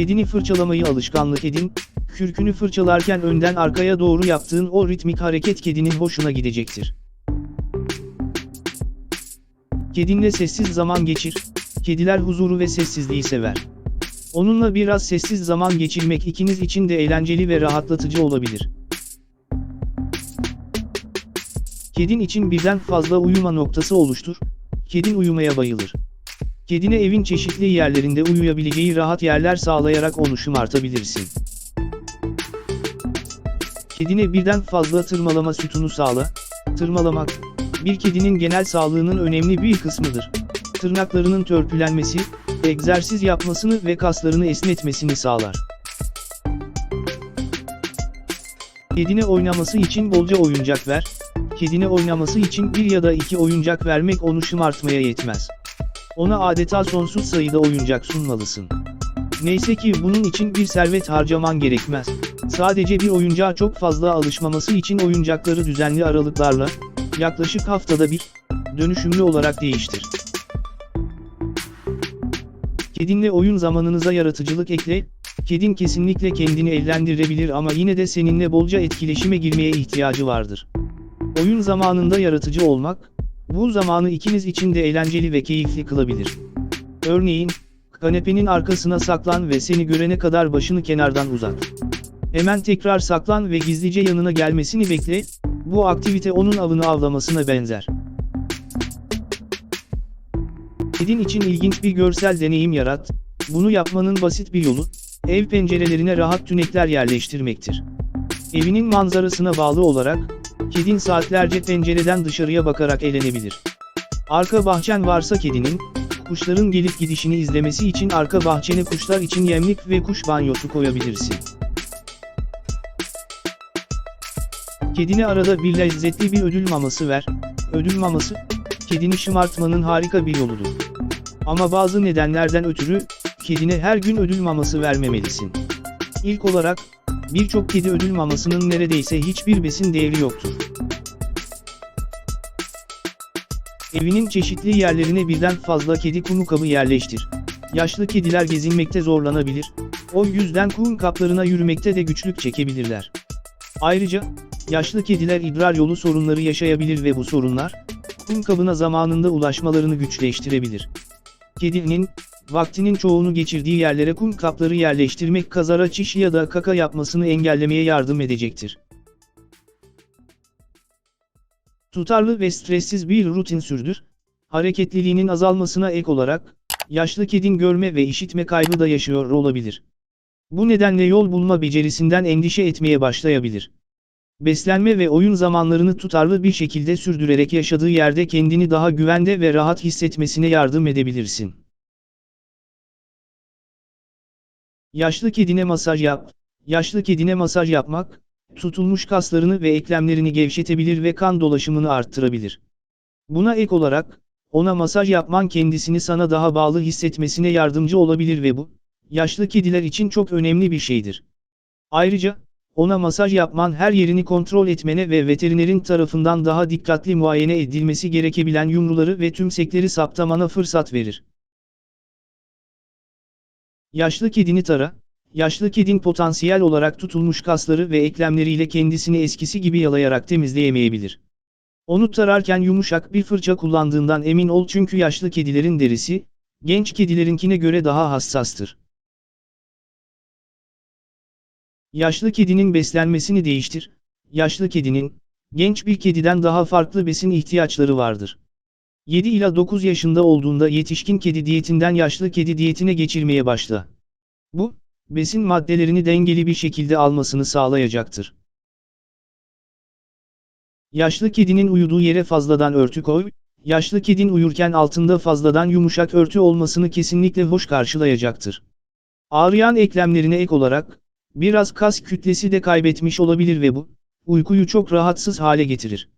Kedini fırçalamayı alışkanlık edin, kürkünü fırçalarken önden arkaya doğru yaptığın o ritmik hareket kedinin hoşuna gidecektir. Kedinle sessiz zaman geçir, kediler huzuru ve sessizliği sever. Onunla biraz sessiz zaman geçirmek ikiniz için de eğlenceli ve rahatlatıcı olabilir. Kedin için birden fazla uyuma noktası oluştur. Kedin uyumaya bayılır. Kedine evin çeşitli yerlerinde uyuyabileceği rahat yerler sağlayarak onu şımartabilirsin. Kedine birden fazla tırmalama sütunu sağla. Tırmalamak, bir kedinin genel sağlığının önemli bir kısmıdır. Tırnaklarının törpülenmesi, egzersiz yapmasını ve kaslarını esnetmesini sağlar. Kedine oynaması için bolca oyuncak ver. Kedine oynaması için bir ya da iki oyuncak vermek onu şımartmaya yetmez. Ona adeta sonsuz sayıda oyuncak sunmalısın. Neyse ki bunun için bir servet harcaman gerekmez. Sadece bir oyuncağa çok fazla alışmaması için oyuncakları düzenli aralıklarla, yaklaşık haftada bir, dönüşümlü olarak değiştir. Kedinle oyun zamanınıza yaratıcılık ekle, kedin kesinlikle kendini eğlendirebilir ama yine de seninle bolca etkileşime girmeye ihtiyacı vardır. Oyun zamanında yaratıcı olmak, bu zamanı ikiniz için de eğlenceli ve keyifli kılabilir. Örneğin, kanepenin arkasına saklan ve seni görene kadar başını kenardan uzat. Hemen tekrar saklan ve gizlice yanına gelmesini bekle, bu aktivite onun avını avlamasına benzer. Kedin için ilginç bir görsel deneyim yarat, bunu yapmanın basit bir yolu, ev pencerelerine rahat tünekler yerleştirmektir. Evinin manzarasına bağlı olarak, kedin saatlerce pencereden dışarıya bakarak eğlenebilir. Arka bahçen varsa kedinin, kuşların gelip gidişini izlemesi için arka bahçene kuşlar için yemlik ve kuş banyosu koyabilirsin. Kedine arada bir lezzetli bir ödül maması ver. Ödül maması, kedini şımartmanın harika bir yoludur. Ama bazı nedenlerden ötürü, kedine her gün ödül maması vermemelisin. İlk olarak, birçok kedi ödül mamasının neredeyse hiçbir besin değeri yoktur. Evinin çeşitli yerlerine birden fazla kedi kumu kabı yerleştir. Yaşlı kediler gezinmekte zorlanabilir, o yüzden kum kaplarına yürümekte de güçlük çekebilirler. Ayrıca, yaşlı kediler idrar yolu sorunları yaşayabilir ve bu sorunlar, kum kabına zamanında ulaşmalarını güçleştirebilir. Kedinin, vaktinin çoğunu geçirdiği yerlere kum kapları yerleştirmek kazara çiş ya da kaka yapmasını engellemeye yardım edecektir. Tutarlı ve stressiz bir rutin sürdür. Hareketliliğinin azalmasına ek olarak, yaşlı kedin görme ve işitme kaybı da yaşıyor olabilir. Bu nedenle yol bulma becerisinden endişe etmeye başlayabilir. Beslenme ve oyun zamanlarını tutarlı bir şekilde sürdürerek yaşadığı yerde kendini daha güvende ve rahat hissetmesine yardım edebilirsin. Yaşlı kedine masaj yap. Yaşlı kedine masaj yapmak, tutulmuş kaslarını ve eklemlerini gevşetebilir ve kan dolaşımını arttırabilir. Buna ek olarak, ona masaj yapman kendisini sana daha bağlı hissetmesine yardımcı olabilir ve bu, yaşlı kediler için çok önemli bir şeydir. Ayrıca, ona masaj yapman her yerini kontrol etmene ve veterinerin tarafından daha dikkatli muayene edilmesi gerekebilen yumruları ve tümsekleri saptamana fırsat verir. Yaşlı kedini tara, yaşlı kedin potansiyel olarak tutulmuş kasları ve eklemleriyle kendisini eskisi gibi yalayarak temizleyemeyebilir. Onu tararken yumuşak bir fırça kullandığından emin ol çünkü yaşlı kedilerin derisi, genç kedilerinkine göre daha hassastır. Yaşlı kedinin beslenmesini değiştir. Yaşlı kedinin, genç bir kediden daha farklı besin ihtiyaçları vardır. 7 ila 9 yaşında olduğunda yetişkin kedi diyetinden yaşlı kedi diyetine geçirmeye başla. Bu, besin maddelerini dengeli bir şekilde almasını sağlayacaktır. Yaşlı kedinin uyuduğu yere fazladan örtü koy, yaşlı kedin uyurken altında fazladan yumuşak örtü olmasını kesinlikle hoş karşılayacaktır. Ağrıyan eklemlerine ek olarak, biraz kas kütlesi de kaybetmiş olabilir ve bu, uykuyu çok rahatsız hale getirir.